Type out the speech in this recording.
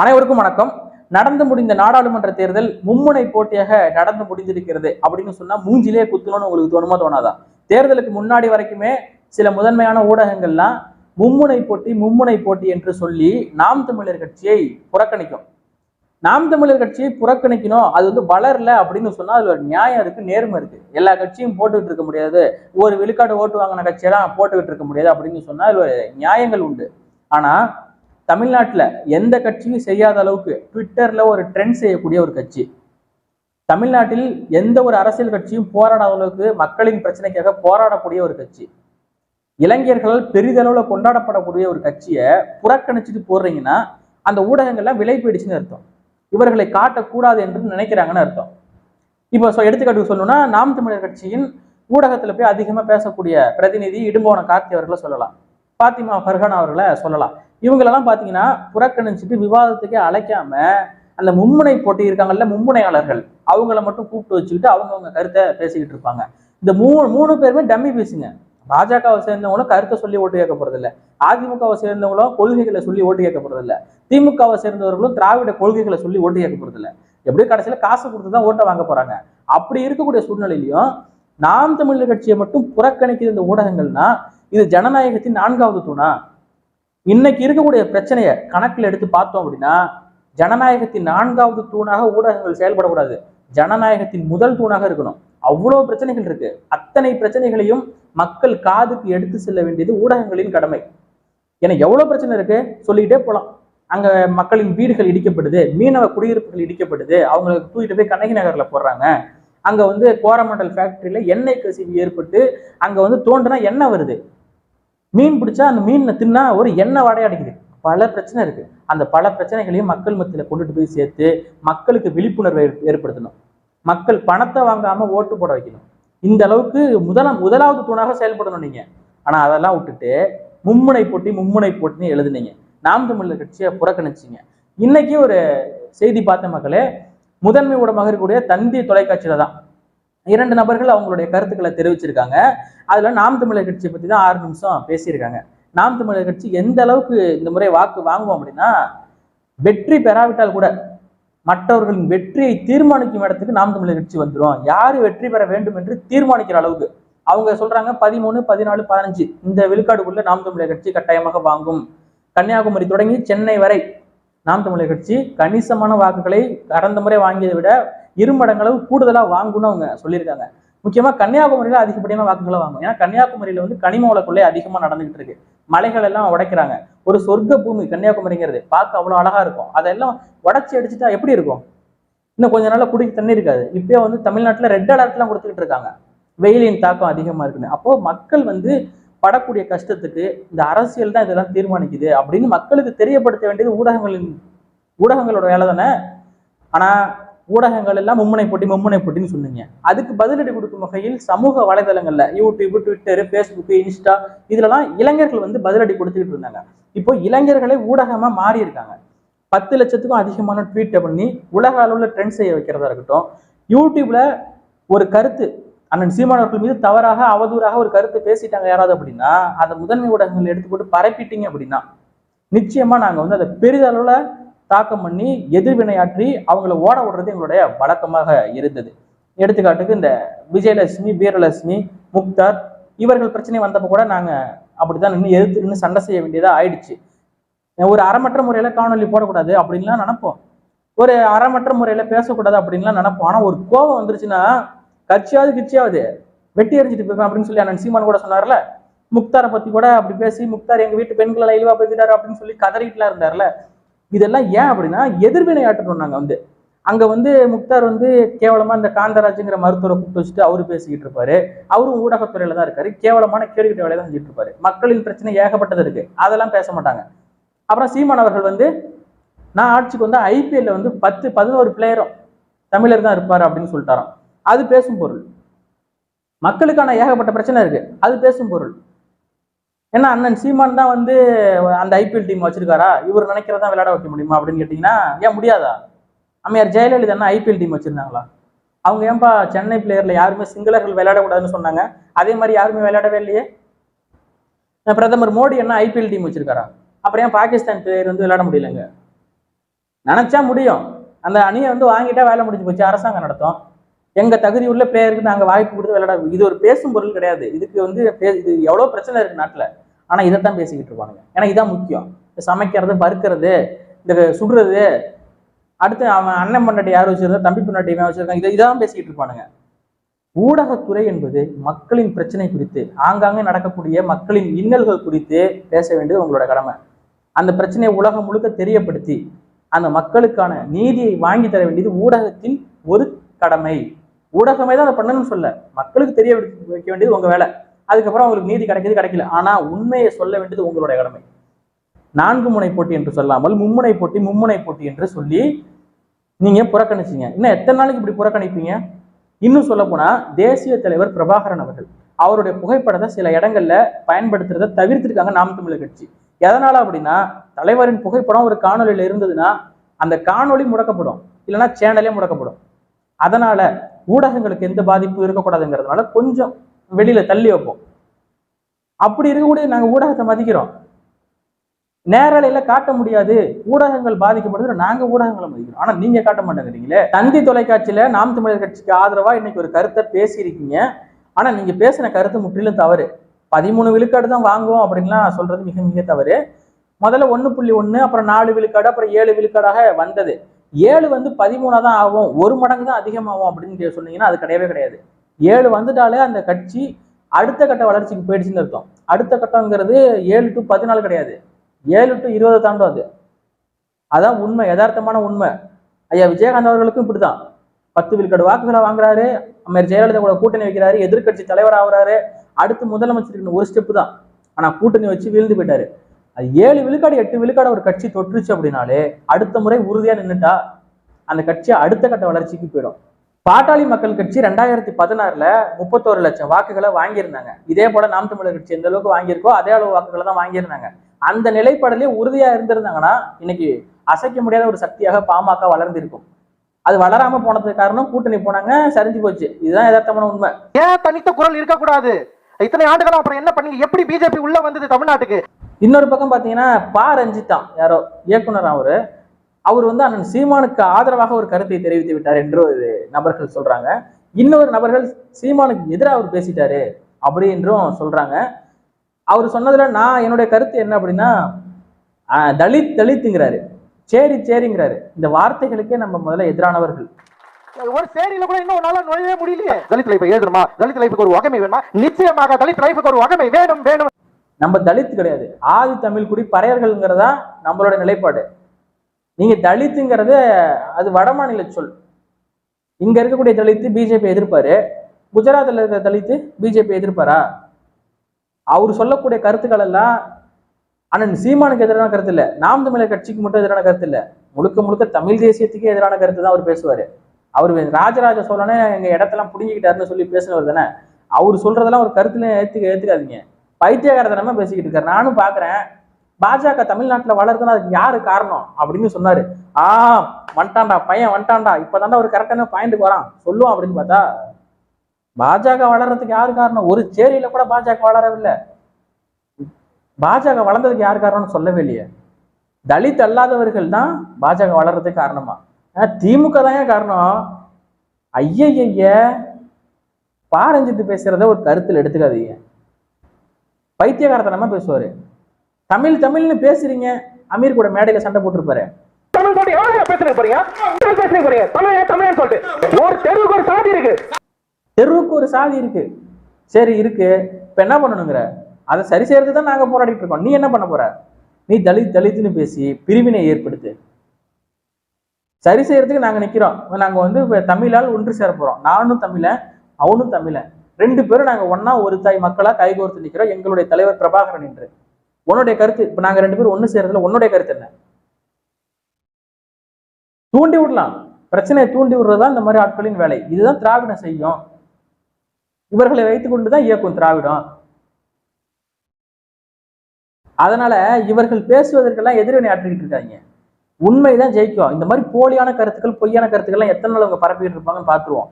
அனைவருக்கும் வணக்கம். நடந்து முடிந்த நாடாளுமன்ற தேர்தல் மும்முனை போட்டியாக நடந்து முடிந்திருக்கிறது அப்படின்னு சொன்னா மூஞ்சிலே குத்தணும்னு உங்களுக்கு தோணுமா தோணாதா? தேர்தலுக்கு முன்னாடி வரைக்குமே சில முதன்மையான ஊடகங்கள்லாம் மும்முனை போட்டி மும்முனை போட்டி என்று சொல்லி நாம் தமிழர் கட்சியை புறக்கணிக்கும். நாம் தமிழர் கட்சியை புறக்கணிக்கணும். அது வந்து வளரல அப்படின்னு சொன்னா அதுல ஒரு நியாயம் இருக்கு நேர்மை இருக்கு. எல்லா கட்சியும் போட்டுக்கிட்டு இருக்க முடியாது. ஒரு விழுக்காடு ஓட்டு வாங்கின கட்சியெல்லாம் போட்டுக்கிட்டு இருக்க முடியாது அப்படின்னு சொன்னா அதுல ஒரு நியாயங்கள் உண்டு. ஆனா தமிழ்நாட்டுல எந்த கட்சியும் செய்யாத அளவுக்கு ட்விட்டர்ல ஒரு ட்ரெண்ட் செய்யக்கூடிய ஒரு கட்சி. தமிழ்நாட்டில் எந்த ஒரு அரசியல் கட்சியும் போராடாத அளவுக்கு மக்களின் பிரச்சனைக்காக போராடக்கூடிய ஒரு கட்சி. இளைஞர்கள் பெரிதளவுல கொண்டாடப்படக்கூடிய ஒரு கட்சியை புறக்கணிச்சுட்டு போடுறீங்கன்னா அந்த ஊடகங்கள்லாம் விலை போயிடுச்சுன்னு அர்த்தம். இவர்களை காட்டக்கூடாது என்று நினைக்கிறாங்கன்னு அர்த்தம். இப்போ எடுத்துக்காட்டுக்கு சொல்லணும்னா நாம் தமிழர் கட்சியின் ஊடகத்துல போய் அதிகமா பேசக்கூடிய பிரதிநிதி இடும்போன கார்த்தி அவர்களை சொல்லலாம். பாத்திமா ஃபர்ஹான் அவர்களை சொல்லலாம். இவங்களெல்லாம் பாத்தீங்கன்னா புறக்கணிச்சுட்டு விவாதத்துக்கே அழைக்காம அந்த மும்முனை போட்டி இருக்காங்கல்ல மும்முனையாளர்கள். அவங்கள மட்டும் கூப்பிட்டு வச்சுக்கிட்டு அவங்கவுங்க கருத்தை பேசிக்கிட்டு இருப்பாங்க. இந்த மூணு மூணு பேருமே டம்மி பேசுங்க பாஜகவை சேர்ந்தவங்களும் கருத்தை சொல்லி ஓட்டு கேட்க போறதில்ல. அதிமுகவை சேர்ந்தவங்களும் கொள்கைகளை சொல்லி ஓட்டு கேட்க போறதில்ல. திமுகவை சேர்ந்தவர்களும் திராவிட கொள்கைகளை சொல்லி ஓட்டு கேட்க போறதில்ல. இல்ல எப்படியும் கடைசியில் காசு கொடுத்து தான் ஓட்டை வாங்க போறாங்க? அப்படி இருக்கக்கூடிய சூழ்நிலையிலையும் நாம் தமிழர் கட்சியை மட்டும் புறக்கணிக்கிற இந்த ஊடகங்கள்னா இது ஜனநாயகத்தின் நான்காவது தூணா? இன்னைக்கு இருக்கக்கூடிய பிரச்சனையை கணக்கில் எடுத்து பார்த்தோம் அப்படின்னா ஜனநாயகத்தின் நான்காவது தூணாக ஊடகங்கள் செயல்படக்கூடாது. ஜனநாயகத்தின் முதல் தூணாக இருக்கணும். அவ்வளோ பிரச்சனைகள் இருக்கு. அத்தனை பிரச்சனைகளையும் மக்கள் காதுக்கு எடுத்து செல்ல வேண்டியது ஊடகங்களின் கடமை. ஏன்னா எவ்வளவு பிரச்சனை இருக்கு? சொல்லிக்கிட்டே போகலாம் அங்க மக்களின் வீடுகள் இடிக்கப்படுது மீனவ குடியிருப்புகள் இடிக்கப்படுது அவங்களுக்கு தூக்கிட்டு போய் கண்ணகி நகர்ல போடுறாங்க. அங்க வந்து கோரமண்டல் ஃபேக்டரியில எண்ணெய் கசிவு ஏற்பட்டு அங்க வந்து தோன்றுனா எண்ணெய் வருது. மீன் பிடிச்சா அந்த மீனை தின்னா ஒரு எண்ணெய் வடை அடிக்குது. பல பிரச்சனை இருக்கு. அந்த பல பிரச்சனைகளையும் மக்கள் மத்தியில கொண்டுட்டு போய் சேர்த்து மக்களுக்கு விழிப்புணர்வை ஏற்படுத்தணும். மக்கள் பணத்தை வாங்காம ஓட்டு போட வைக்கணும். இந்த அளவுக்கு முதல முதலாவது தூணாக செயல்படணும் நீங்க. ஆனா அதெல்லாம் விட்டுட்டு மும்முனை போட்டி மும்முனை போட்டின்னு எழுதுனீங்க. நாம் தமிழர் கட்சியை புறக்கணிச்சீங்க. இன்னைக்கு ஒரு செய்தி பார்த்த மக்களே. முதன்மை ஊடகமாக இருக்கக்கூடிய தந்தி தொலைக்காட்சியில தான். இரண்டு நபர்கள் அவங்களுடைய கருத்துக்களை தெரிவிச்சிருக்காங்க. அதுல நாம் தமிழர் கட்சியை பத்தி தான் ஆறு நிமிஷம் பேசியிருக்காங்க. நாம் தமிழர் கட்சி எந்த அளவுக்கு இந்த முறை வாக்கு வாங்குவோம் அப்படின்னா வெற்றி பெறாவிட்டால் கூட மற்றவர்களின் வெற்றியை தீர்மானிக்கும் இடத்துக்கு நாம் தமிழர் கட்சி வந்துரும். யாரு வெற்றி பெற வேண்டும் என்று தீர்மானிக்கிற அளவுக்கு. அவங்க சொல்றாங்க பதிமூணு பதினாலு பதினஞ்சு இந்த விழுக்காடுக்குள்ள நாம் தமிழர் கட்சி கட்டாயமாக வாங்கும். கன்னியாகுமரி தொடங்கி சென்னை வரை நாம் தமிழர் கட்சி கணிசமான வாக்குகளை கடந்த முறை வாங்கியதை விட இருமடங்களவு கூடுதலா வாங்கும்னு அவங்க சொல்லியிருக்காங்க. முக்கியமா கன்னியாகுமரியில அதிகப்படியான வாக்குகளை வாங்கும் ஏன்னா கன்னியாகுமரியில வந்து கனிம வளக்குள்ளே அதிகமாக அதிகமா நடந்துகிட்டு இருக்கு. மலைகள் எல்லாம் உடைக்கிறாங்க. ஒரு சொர்க்க பூமி கன்னியாகுமரிங்கிறது பார்க்க அவ்வளவு அழகா இருக்கும். அதெல்லாம் உடச்சி அடிச்சுட்டா எப்படி இருக்கும்? இன்னும் கொஞ்ச நாள்ல குடிக்க தண்ணி இருக்காது. இப்பயே வந்து தமிழ்நாட்டுல ரெட் அலர்ட்லாம் கொடுத்துக்கிட்டு இருக்காங்க. வெயிலின் தாக்கம் அதிகமா இருக்குன்னு. அப்போ மக்கள் வந்து படக்கூடிய கஷ்டத்துக்கு இந்த அரசியல் தான் இதெல்லாம் தீர்மானிக்குது அப்படின்னு மக்களுக்கு தெரியப்படுத்த வேண்டியது ஊடகங்களின் ஊடகங்களோட வேலை தானே? ஆனா ஊடகங்கள் எல்லாம் மும்முனை போட்டி மும்முனை போட்டின்னு சொன்னீங்க. அதுக்கு பதிலடி கொடுக்கும் வகையில் சமூக வலைதளங்கள்ல யூடியூப் ட்விட்டர் ஃபேஸ்புக் இன்ஸ்டா இதுலலாம் இளைஞர்கள் வந்து பதிலடி கொடுத்துக்கிட்டு இருந்தாங்க. இப்போ இளைஞர்களே ஊடகமா மாறி இருக்காங்க பத்து லட்சத்துக்கும் அதிகமான ட்வீட்டை பண்ணி உலக அளவுல ட்ரெண்ட் செய்ய வைக்கிறதா இருக்கட்டும் யூடியூப்ல ஒரு கருத்து அண்ணன் சீமானவர்கள் மீது தவறாக அவதூறாக ஒரு கருத்து பேசிட்டாங்க யாராவது அப்படின்னா அந்த முதன்மை ஊடகங்கள் எடுத்து போட்டு பரப்பிட்டீங்க அப்படின்னா நிச்சயமா நாங்க வந்து அதை பெரிதளவுல தாக்கம் பண்ணி எதிர்வினையாற்றி அவங்கள ஓட விடுறது எங்களுடைய வழக்கமாக இருந்தது. எடுத்துக்காட்டுக்கு இந்த விஜயலட்சுமி வீரலட்சுமி முக்தார் இவர்கள் பிரச்சனை வந்தப்போ கூட நாங்க அப்படித்தான் நின்று எதிர்த்து நின்று சண்டை செய்ய வேண்டியதா ஆயிடுச்சு. ஒரு அறமற்ற முறையில காணொலி போடக்கூடாது அப்படின்லாம் நினைப்போம். ஒரு அறமற்ற முறையில பேசக்கூடாது அப்படின்லாம் நினைப்போம். ஆனா ஒரு கோபம் வந்துருச்சுன்னா கட்சியாவது கிச்சியாவது வெட்டி எறிஞ்சிட்டு போயிருப்பேன் அப்படின்னு சொல்லி அண்ணன் சீமான் கூட சொன்னார்ல. முக்தாரை பத்தி கூட அப்படி பேசி முக்தார் எங்க வீட்டு பெண்களை இழிவாக பேசிட்டாரு அப்படின்னு சொல்லி கதறிட்டுலாம் இருந்தார்ல. இதெல்லாம் ஏன் அப்படின்னா எதிர்வினை ஆற்றணும் நாங்கள் வந்து. அங்கே வந்து முக்தார் வந்து கேவலமாக இந்த காந்தராஜுங்கிற மருத்துவரை கூப்பிட்டு வச்சுட்டு அவரு பேசிக்கிட்டு இருப்பாரு. அவரும் ஊடகத்துறையில தான் இருக்காரு. கேவலமான கேடுகிட்ட வேலையை தான் செஞ்சுட்டு இருப்பாரு. மக்களின் பிரச்சனை ஏகப்பட்டது இருக்கு. அதெல்லாம் பேச மாட்டாங்க. அப்புறம் சீமான் அவர்கள் வந்து நான் ஆட்சிக்கு வந்து ஐபிஎல்ல வந்து பத்து பதினோரு பிளேயரும் தமிழர் தான் இருப்பார் அப்படின்னு சொல்லிட்டாராம். அது பேசும் பொருள். மக்களுக்கான ஏகப்பட்ட பிரச்சனை இருக்கு. அது பேசும் பொருள். ஏன்னா அண்ணன் சீமான் தான் வந்து அந்த ஐபிஎல் டீம் வச்சிருக்காரா? இவர் நினைக்கிறதா விளையாட வைக்க முடியுமா அப்படின்னு கேட்டிங்கன்னா ஏன் முடியாதா? அம்மையார் ஜெயலலிதா என்ன ஐபிஎல் டீம் வச்சிருந்தாங்களா? அவங்க ஏன்பா சென்னை பிளேயர்ல யாருமே சிங்களர்கள் விளையாடக்கூடாதுன்னு சொன்னாங்க? அதே மாதிரி யாருமே விளையாடவே இல்லையே? பிரதமர் மோடி என்ன ஐபிஎல் டீம் வச்சிருக்காரா? அப்புறம் ஏன் பாகிஸ்தான் பிளேயர் வந்து விளையாட முடியலங்க? நினைச்சா முடியும். அந்த அணியை வந்து வாங்கிட்டா வேலை முடிஞ்சு போச்சு. அரசாங்கம் நடத்தும். எங்க தகுதி உள்ள பிளேயருக்கு நாங்கள் வாய்ப்பு கொடுத்து விளையாட இது ஒரு பேசும் பொருள் கிடையாது. இதுக்கு வந்து இது எவ்வளவு பிரச்சனை இருக்கு நாட்டுல. ஆனா இதைத்தான் பேசிக்கிட்டு இருப்பானுங்க. ஏன்னா இதான் முக்கியம். சமைக்கிறது பறுக்கிறது இந்த சுடுறது அடுத்து அவன் அண்ணன் பொண்டாட்டி யார் வச்சிருந்தா தம்பி பொண்டாட்டி வச்சிருக்காங்க இதை இதான் பேசிக்கிட்டு இருப்பானுங்க. ஊடகத்துறை என்பது மக்களின் பிரச்சனை குறித்து ஆங்காங்கே நடக்கக்கூடிய மக்களின் இன்னல்கள் குறித்து பேச வேண்டியது உங்களோட கடமை. அந்த பிரச்சனையை உலகம் முழுக்க தெரியப்படுத்தி அந்த மக்களுக்கான நீதியை வாங்கி தர வேண்டியது ஊடகத்தின் ஒரு கடமை. ஊடகமே தான் அதை பண்ணணும்னு சொல்ல. மக்களுக்கு தெரிய வைக்க- வேண்டியது உங்க வேலை. அதுக்கப்புறம் உங்களுக்கு நீதி கிடைக்கிது கிடைக்கல. ஆனா உண்மையை சொல்ல வேண்டியது உங்களுடைய கடமை. நான்கு முனை போட்டி என்று சொல்லாமல் மும்முனை போட்டி மும்முனை போட்டி என்று சொல்லி நீங்க புறக்கணிச்சீங்க. இன்னும் எத்தனை நாளைக்கு இப்படி புறக்கணிப்பீங்க? இன்னும் சொல்ல போனா தேசிய தலைவர் பிரபாகரன் அவர்கள் அவருடைய புகைப்படத்தை சில இடங்கள்ல பயன்படுத்துறதை தவிர்த்திருக்காங்க நாம் தமிழர் கட்சி. எதனால அப்படின்னா தலைவரின் புகைப்படம் ஒரு காணொலியில இருந்ததுன்னா அந்த காணொளி முடக்கப்படும். இல்லைன்னா சேனலே முடக்கப்படும். அதனால ஊடகங்களுக்கு எந்த பாதிப்பும் இருக்கக்கூடாதுங்கிறதுனால கொஞ்சம் வெளியில தள்ளி வைப்போம். அப்படி இருக்கக்கூடிய நாங்கள் ஊடகத்தை மதிக்கிறோம். நேரலையில காட்ட முடியாது. ஊடகங்கள் பாதிக்கப்படுது நாங்க ஊடகங்களை மதிக்கிறோம். ஆனா நீங்க காட்ட மாட்டேங்கிறீங்களே. தந்தி தொலைக்காட்சியில நாம் தமிழர் கட்சிக்கு ஆதரவா இன்னைக்கு ஒரு கருத்தை பேசியிருக்கீங்க. ஆனா நீங்க பேசின கருத்து முற்றிலும் தவறு. பதிமூணு விழுக்காடு தான் வாங்குவோம் அப்படின்லாம் சொல்றது மிக மிக தவறு. முதல்ல ஒன்று புள்ளி ஒன்று அப்புறம் நாலு விழுக்காடு அப்புறம் ஏழு விழுக்காடாக வந்தது. ஏழு வந்து பதிமூணா தான் ஆகும். ஒரு மடங்கு தான் அதிகமாகும் அப்படின்னு சொன்னீங்கன்னா அது கிடையவே கிடையாது. ஏழு வந்துட்டாலே அந்த கட்சி அடுத்த கட்ட வளர்ச்சிக்கு போயிடுச்சுன்னு அர்த்தம். அடுத்த கட்டங்கிறது ஏழு டு பதினாலு கிடையாது. ஏழு டு இருபது தாண்டும் அது. அதான் உண்மை யதார்த்தமான உண்மை. ஐயா விஜயகாந்த் அவர்களுக்கும் இப்படிதான் பத்து விழுக்காடு வாக்குகளை வாங்குறாரு அம்மையார் ஜெயலலிதா கூட கூட்டணி வைக்கிறாரு எதிர்க்கட்சி தலைவர் ஆகுறாரு அடுத்து முதலமைச்சருக்கு ஒரு ஸ்டெப் தான். ஆனா கூட்டணி வச்சு வீழ்ந்து போயிட்டாரு. அது ஏழு விழுக்காடு எட்டு விழுக்காடு ஒரு கட்சி தொற்றுச்சு அப்படின்னாலே அடுத்த முறை உறுதியா நின்னுட்டா அந்த கட்சி அடுத்த கட்ட வளர்ச்சிக்கு போயிடும். பாட்டாளி மக்கள் கட்சி ரெண்டாயிரத்தி பதினாறுல முப்பத்தோரு லட்சம் வாக்குகளை வாங்கியிருந்தாங்க. இதே போல நாம் தமிழர் கட்சி எந்த அளவுக்கு வாங்கியிருக்கோ அதே அளவு வாக்குகளை தான் வாங்கியிருந்தாங்க. அந்த நிலைப்பாடலே உறுதியா இருந்திருந்தாங்கன்னா இன்னைக்கு அசைக்க முடியாத ஒரு சக்தியாக பாமக வளர்ந்திருக்கும். அது வளராம போனதுக்கு காரணம் கூட்டணி போனாங்க சரிஞ்சு போச்சு. இதுதான் யதார்த்தமான உண்மை. ஏன் தனித்த குரல் இருக்கக்கூடாது? இத்தனை ஆண்டுகளும் அப்புறம் என்ன பண்ணீங்க? எப்படி பிஜேபி உள்ள வந்தது தமிழ்நாட்டுக்கு? இன்னொரு பக்கம் பார்த்தீங்கன்னா பா. ரஞ்சித்தான் யாரோ இயக்குனர் அவரு. அவர் வந்து அண்ணன் சீமானுக்கு ஆதரவாக ஒரு கருத்தை தெரிவித்து விட்டார் என்று ஒரு நபர்கள் சொல்றாங்க. இன்னொரு நபர்கள் சீமானுக்கு எதிராக அவர் பேசிட்டாரு அப்படி என்றும் சொல்றாங்க. அவர் சொன்னதுல நான் என்னுடைய கருத்து என்ன அப்படின்னா தலித் தலித்துங்கிறாரு. சேரி சேரிங்கிறாரு. இந்த வார்த்தைகளுக்கே நம்ம முதல்ல எதிரானவர்கள். ஒரு சேரியில கூட இன்னும் நாளா நுழையவே முடியலையே. தலித் லைஃப் எழுதணுமா? தலித் லைஃபுக்கு ஒரு வகமை வேணுமா? நிச்சயமாக தலித் லைஃபுக்கு ஒரு வகமை வேணும் வேணும். நம்ம தலித் கிடையாது. ஆதி தமிழ் குடி பறையர்கள்ங்கிறதா நம்மளோட நிலைப்பாடு. நீங்க தலித்துங்கிறது அது வடமாநில சொல். இங்க இருக்கக்கூடிய தலித்து பிஜேபி எதிர்ப்பாரு. குஜராத்ல இருக்கிற தலித்து பிஜேபி எதிர்ப்பாரா? அவர் சொல்லக்கூடிய கருத்துக்கள் எல்லாம் அண்ணன் சீமானுக்கு எதிரான கருத்து இல்ல. நாம் தமிழர் கட்சிக்கு மட்டும் எதிரான கருத்து இல்ல. முழுக்க முழுக்க தமிழ் தேசியத்துக்கே எதிரான கருத்து தான் அவர் பேசுவாரு. அவர் ராஜராஜ சோழனே எங்க இடத்தெல்லாம் புடுங்கிக்கிட்டாருன்னு சொல்லி பேசினவர் தானே? அவர் சொல்றதெல்லாம் ஒரு கருத்துல ஏத்துக்க ஏத்துக்காதீங்க. பைத்தியகாரத்தனமா பேசிக்கிட்டு இருக்காரு. நானும் பாக்குறேன். பாஜக தமிழ்நாட்டுல வளருதுன்னா அதுக்கு யாரு காரணம்? அப்படின்னு சொன்னாரு. ஆ வந்துட்டான்டா பையன் வந்துட்டான்டா. இப்பதான்டா ஒரு கரெக்டான பாயிண்ட்டுக்கு வரான். சொல்லுவான் அப்படின்னு பார்த்தா பாஜக வளர்றதுக்கு யாரு காரணம்? ஒரு சேரியில கூட பாஜக வளரவில்லை. பாஜக வளர்ந்ததுக்கு யார் காரணம்னு சொல்லவே இல்லையே. தலித் அல்லாதவர்கள் தான் பாஜக வளர்றதுக்கு காரணமா? திமுக ஏன் காரணம்? ஐயய்ய பாரஞ்சித்து பேசுறத ஒரு கருத்தில் எடுத்துக்காதீங்க. பைத்தியகாரத்தனமா பேசுவாரு. தமிழ் தமிழ்னு பேசுறீங்க. அமீர் கூட மேடையில சண்டை போட்டிருப்பாரு. தமிழ் சொல்லிட்டு எவ்வளவு பேசுறீங்க போறீங்க? தமிழ் பேசுறீங்க போறீங்க? தமிழ் தமிழ் சொல்லிட்டு. ஒரு தெருவுக்கு ஒரு சாதி இருக்கு. தெருவுக்கு ஒரு சாதி இருக்கு. சரி இருக்கு. இப்ப என்ன பண்ணணுங்கிற? அதை சரி செய்யறதுக்கு தான் நாங்க போராடிட்டு இருக்கோம். நீ என்ன பண்ண போற? நீ தலித் தலித்னு பேசி பிரிவினை ஏற்படுத்து. சரி செய்யறதுக்கு நாங்க நிக்கிறோம். நாங்க வந்து இப்போ தமிழால் ஒன்று சேர போறோம். நானும் தமிழன் அவனும் தமிழன் ரெண்டு பேரும் நாங்க ஒன்னா ஒரு தாய் மக்களா கைகோர்த்து நிக்கிறோம். எங்களுடைய தலைவர் பிரபாகரன் என்று. உன்னுடைய கருத்து இப்ப நாங்க ரெண்டு பேரும் ஒண்ணு சேர்றதுல உன்னுடைய கருத்து என்ன? தூண்டி விடலாம். பிரச்சனையை தூண்டி விடுறதுதான் இந்த மாதிரி ஆட்களின் வேலை. இதுதான் திராவிடம் செய்யும். இவர்களை வைத்துக் கொண்டுதான் இயக்கும் திராவிடம். அதனால இவர்கள் பேசுவதற்கெல்லாம் எதிர்வினை ஆற்றிக்கிட்டு இருக்காங்க. உண்மைதான் ஜெயிக்கும். இந்த மாதிரி போலியான கருத்துக்கள் பொய்யான கருத்துக்கள்லாம் எத்தனை நாள் அவங்க பரப்பிட்டு இருப்பாங்கன்னு பார்த்துருவோம்.